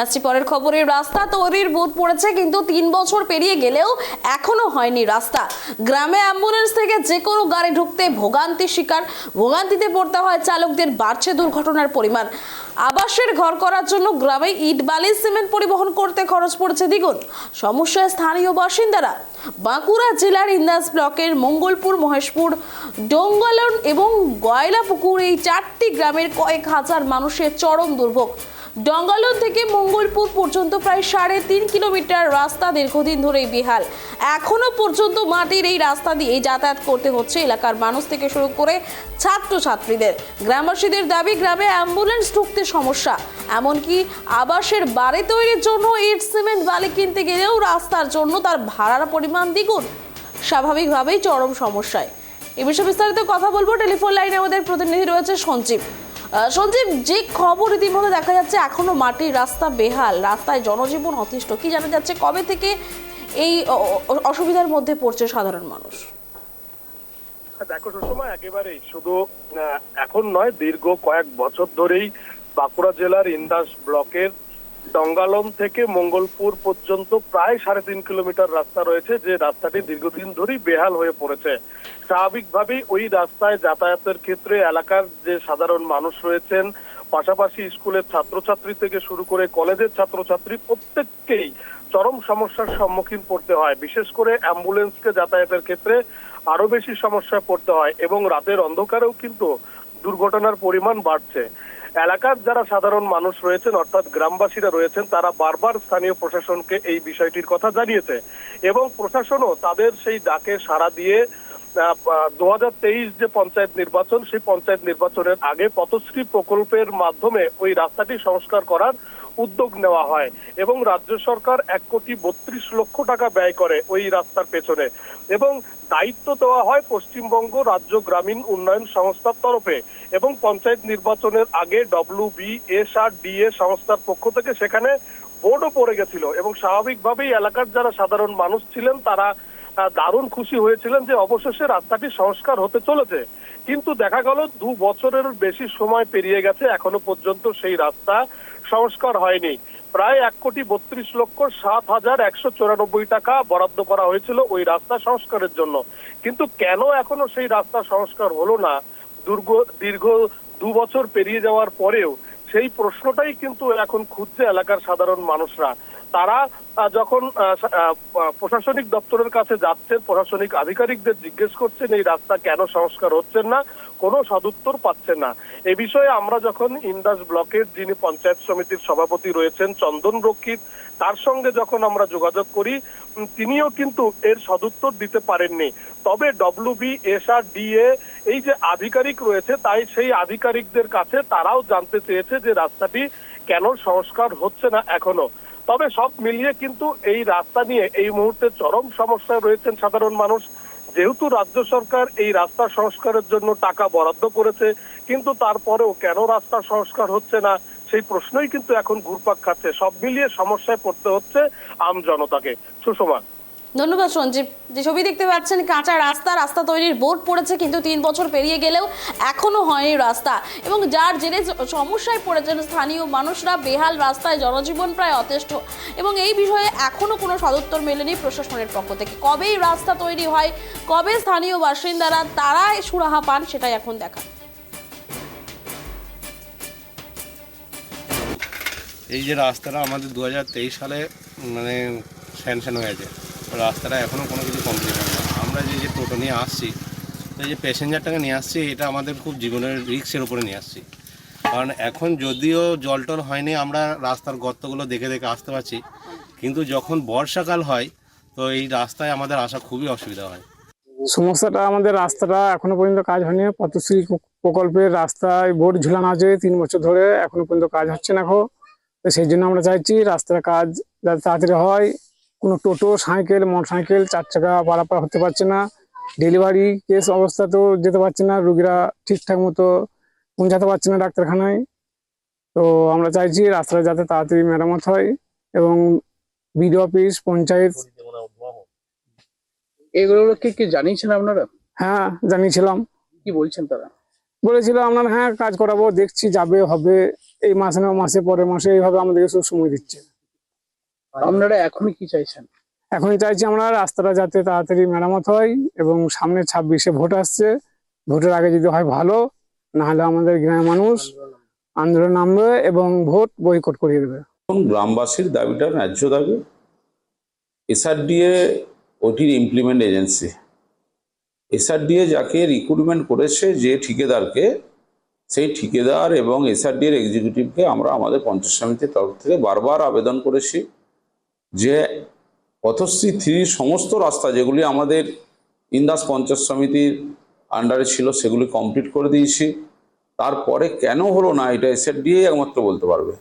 আসছি পরের খবরে রাস্তা তৈরির বোধ পড়েছে, কিন্তু তিন বছর পেরিয়ে গেলেও এখনও হয়নি রাস্তা। গ্রামে অ্যাম্বুলেন্স থেকে যে কোনো গাড়ি ঢুকতে ভোগান্তি শিকার। ভোগান্তিতে পড়তে হয় চালকদের, বাড়ছে দুর্ঘটনার পরিমাণ। আবাসের ঘর করার জন্য গ্রামে ইট, বালি, সিমেন্ট পরিবহন করতে খরচ পড়ছে দ্বিগুণ। সমস্যায় স্থানীয় বাসিন্দারা, বাঁকুড়া জেলার ইন্দাস ব্লকের মঙ্গলপুর, মহেশপুর, ডোঙ্গলন এবং গয়লাপুকুর এই চারটি গ্রামের কয়েক হাজার মানুষের চরম দুর্ভোগ। ডঙ্গালন থেকে মঙ্গলপুর পর্যন্ত প্রায় সাড়ে তিন কিলোমিটার রাস্তা দীর্ঘদিন ধরেই বেহাল। এখনও পর্যন্ত মাটির এই রাস্তা দিয়ে যাতায়াত করতে হচ্ছে এলাকার মানুষ থেকে শুরু করে ছাত্রছাত্রীদের। গ্রামবাসীদের দাবি, গ্রামে অ্যাম্বুলেন্স ঢুকতে সমস্যা। এমনকি আবাসের বাড়ি তৈরির জন্য ইট, সিমেন্ট, বালি কিনতে গেলেও রাস্তার জন্য তার ভাড়ার পরিমাণ দ্বিগুণ। স্বাভাবিকভাবেই চরম সমস্যায়। এ বিষয়ে বিস্তারিত কথা বলব। টেলিফোন লাইনে আমাদের প্রতিনিধি রয়েছে সঞ্জীব। সঞ্জীব, যে খবর ইতিমধ্যে দেখা যাচ্ছে এখনও মাটির রাস্তা বেহাল, রাস্তায় জনজীবন অতিষ্ঠ। কি জানা যাচ্ছে কবে থেকে এই অসুবিধার মধ্যে পড়ছে সাধারণ মানুষ? দেখো, সুষমা, একেবারেই। শুধু এখন নয়, দীর্ঘ কয়েক বছর ধরেই বাঁকুড়া জেলার ইন্দাস ব্লকের ডঙ্গালম থেকে মঙ্গলপুর পর্যন্ত প্রায় সাড়ে তিন কিলোমিটার রাস্তা রয়েছে, যে রাস্তাটি দীর্ঘদিন ধরেই বেহাল হয়ে পড়েছে। স্বাভাবিকভাবেই ওই রাস্তায় যাতায়াতের ক্ষেত্রে এলাকার যে সাধারণ মানুষ রয়েছেন, পাশাপাশি স্কুলের ছাত্রছাত্রী থেকে শুরু করে কলেজের ছাত্রছাত্রী, প্রত্যেককেই চরম সমস্যার সম্মুখীন পড়তে হয়। বিশেষ করে অ্যাম্বুলেন্সকে যাতায়াতের ক্ষেত্রে আরও বেশি সমস্যায় পড়তে হয় এবং রাতের অন্ধকারেও কিন্তু দুর্ঘটনার পরিমাণ বাড়ছে। এলাকার যারা সাধারণ মানুষ রয়েছেন, অর্থাৎ গ্রামবাসীরা রয়েছেন, তারা বারবার স্থানীয় প্রশাসনকে এই বিষয়টির কথা জানিয়েছে এবং প্রশাসনও তাদের সেই ডাকে সাড়া দিয়ে দু হাজার তেইশ যে পঞ্চায়েত নির্বাচন, সেই পঞ্চায়েত নির্বাচনের আগে পথশ্রী প্রকল্পের মাধ্যমে ওই রাস্তাটি সংস্কার করার উদ্যোগ নেওয়া হয় এবং রাজ্য সরকার এক কোটি বত্রিশ লক্ষ টাকা ব্যয় করে ওই রাস্তার পেছনে। এবং দায়িত্ব দেওয়া হয় পশ্চিমবঙ্গ রাজ্য গ্রামীণ উন্নয়ন সংস্থার তরফে এবং পঞ্চায়েত নির্বাচনের আগে W B S R D A সংস্থার পক্ষ থেকে সেখানে বোর্ডও পড়ে গেছিল এবং স্বাভাবিকভাবেই এলাকার যারা সাধারণ মানুষ ছিলেন তারা দারুণ খুশি হয়েছিলেন যে অবশেষে রাস্তাটি সংস্কার হতে চলেছে। কিন্তু দেখা গেল দু বছরের বেশি সময় পেরিয়ে গেছে, এখনও পর্যন্ত সেই রাস্তা সংস্কার হয়নি। প্রায় এক কোটি বত্রিশ লক্ষ সাত হাজার একশো চৌরানব্বই টাকা বরাদ্দ করা হয়েছিল ওই রাস্তা সংস্কারের জন্য। কিন্তু কেন এখনও সেই রাস্তা সংস্কার হলো না? দুর্গ, দীর্ঘ দু বছর পেরিয়ে যাওয়ার পরেও সেই প্রশ্নটাই কিন্তু এখন খুঁজছে এলাকার সাধারণ মানুষরা। তারা যখন প্রশাসনিক দপ্তরের কাছে যাচ্ছেন, প্রশাসনিক আধিকারিকদের জিজ্ঞেস করছেন, এই রাস্তা কেন সংস্কার হচ্ছেন না, কোনো সদুত্তর পাচ্ছেন না। এ বিষয়ে আমরা যখন ইন্দাস ব্লকের যিনি পঞ্চায়েত সমিতির সভাপতি রয়েছেন, চন্দন রক্ষিত, তার সঙ্গে যখন আমরা যোগাযোগ করি তিনিও কিন্তু এর সদুত্তর দিতে পারেননি। তবে W B S R D A এই যে আধিকারিক রয়েছে, তাই সেই আধিকারিকদের কাছে তারাও জানতে চেয়েছে যে রাস্তাটি কেন সংস্কার হচ্ছে না এখনও। তবে সব মিলিয়ে কিন্তু এই রাস্তা নিয়ে এই মুহূর্তে চরম সমস্যায় রয়েছেন সাধারণ মানুষ। যেহেতু রাজ্য সরকার এই রাস্তা সংস্কারের জন্য টাকা বরাদ্দ করেছে, কিন্তু তারপরেও কেন রাস্তা সংস্কার হচ্ছে না, সেই প্রশ্নই কিন্তু এখন ঘুরপাক খাচ্ছে। সব মিলিয়ে সমস্যায় পড়তে হচ্ছে আমজনতাকে সুষমা ধন্যবাদ সঞ্জীব। যে ছবি দেখতে পাচ্ছেন, কাঁচা রাস্তা রাস্তা তৈরির বোর্ড পড়েছে কিন্তু তিন বছর পেরিয়ে গেলেও এখনও হয়নি রাস্তা। এবং যার জেরে জ- সমস্যায় পড়েছেন স্থানীয় মানুষরা, বেহাল রাস্তায় জনজীবন প্রায় অতেষ্ট। এবং এই বিষয়ে এখনও কোনো সদুত্তর মেলেনি প্রশাসনের পক্ষ থেকে। কবেই রাস্তা তৈরি হয়, কবে স্থানীয় বাসিন্দারা তারা সুরাহা পান সেটাই এখন দেখা। এই যে রাস্তাটা আমাদের দু হাজার তেইশ সালে মানে স্যাংশন হয়েছে। রাস্তাটা এখনও কোনো কিছু কমপ্লিট হয় না আমরা যে যে টোটো নিয়ে আসছি, এই যে প্যাসেঞ্জারটাকে নিয়ে আসছি, এটা আমাদের খুব জীবনের রিক্সের উপরে নিয়ে আসছি। কারণ এখন যদিও জল টল হয়নি, আমরা রাস্তার গর্তগুলো দেখে দেখে আসতে পারছি। কিন্তু যখন বর্ষাকাল হয়, তো এই রাস্তায় আমাদের আসা খুবই অসুবিধা হয়। সমস্যাটা আমাদের রাস্তাটা এখনও পর্যন্ত কাজ হয়নি। পথশ্রী প্রকল্পের রাস্তায় বোর্ড ঝুলানো আছে, তিন বছর ধরে এখনও পর্যন্ত কাজ হচ্ছে না এখন সেই জন্য আমরা চাইছি রাস্তার কাজ যাতে তাড়াতাড়ি হয়। কোনো টোটো সাইকেল মোটর সাইকেল চার চাকা পারাপার হতে পারছে না। ডেলিভারি কেস অবস্থাতেও যেতে পারছে না। রুগীরা ঠিকঠাক মতো পৌঁছাতে পারছে না ডাক্তারখানায়। তো আমরা চাইছি রাস্তাটা যাতে তাড়াতাড়ি মেরামত হয় এবং বিডিও অফিস পঞ্চায়েত এগুলো কি কি জানিয়েছেন আপনারা? হ্যাঁ জানিয়েছিলাম। কি বলছেন তারা? বলেছিল আপনার হ্যাঁ কাজ করাবো দেখছি যাবে হবে। এই মাসে না মাসে পরের মাসে এইভাবে আমাদেরকে সব সময় দিচ্ছে। আপনারা এখন কি চাইছেন? এখনই চাইছি আমরা রাস্তাটা যাতে তাড়াতাড়ি মেরামত হয় এবং সামনে ছাব্বিশে ভোট আসছে। ভোটের আগে যদি হয় ভালো না হলে আমাদের গ্রামের মানুষ আন্দোলন নামবে এবং ভোট বয়কট করিয়ে দেবে। গ্রামবাসীর দাবিটা ন্যায্য দাবি? এসআরডিএ ওটির ইমপ্লিমেন্ট এজেন্সি এসআরডিএ যাকে রিক্রুটমেন্ট করেছে যে ঠিকাদারকে সেই ঠিকাদার এবং এসআরডি এর এক্সিকিউটিভকে আমরা আমাদের পঞ্চায়েত সমিতির তরফ থেকে বারবার আবেদন করেছি। যে পথশ্রী থ্রি সমস্ত রাস্তা যেগুলি আমাদের ইন্দাস পঞ্চায়েত সমিতির আন্ডারে ছিল, সেগুলি কমপ্লিট করে দিয়েছি। তারপরে কেন হলো না, এটা এসআরডিএ একমাত্র বলতে পারবে।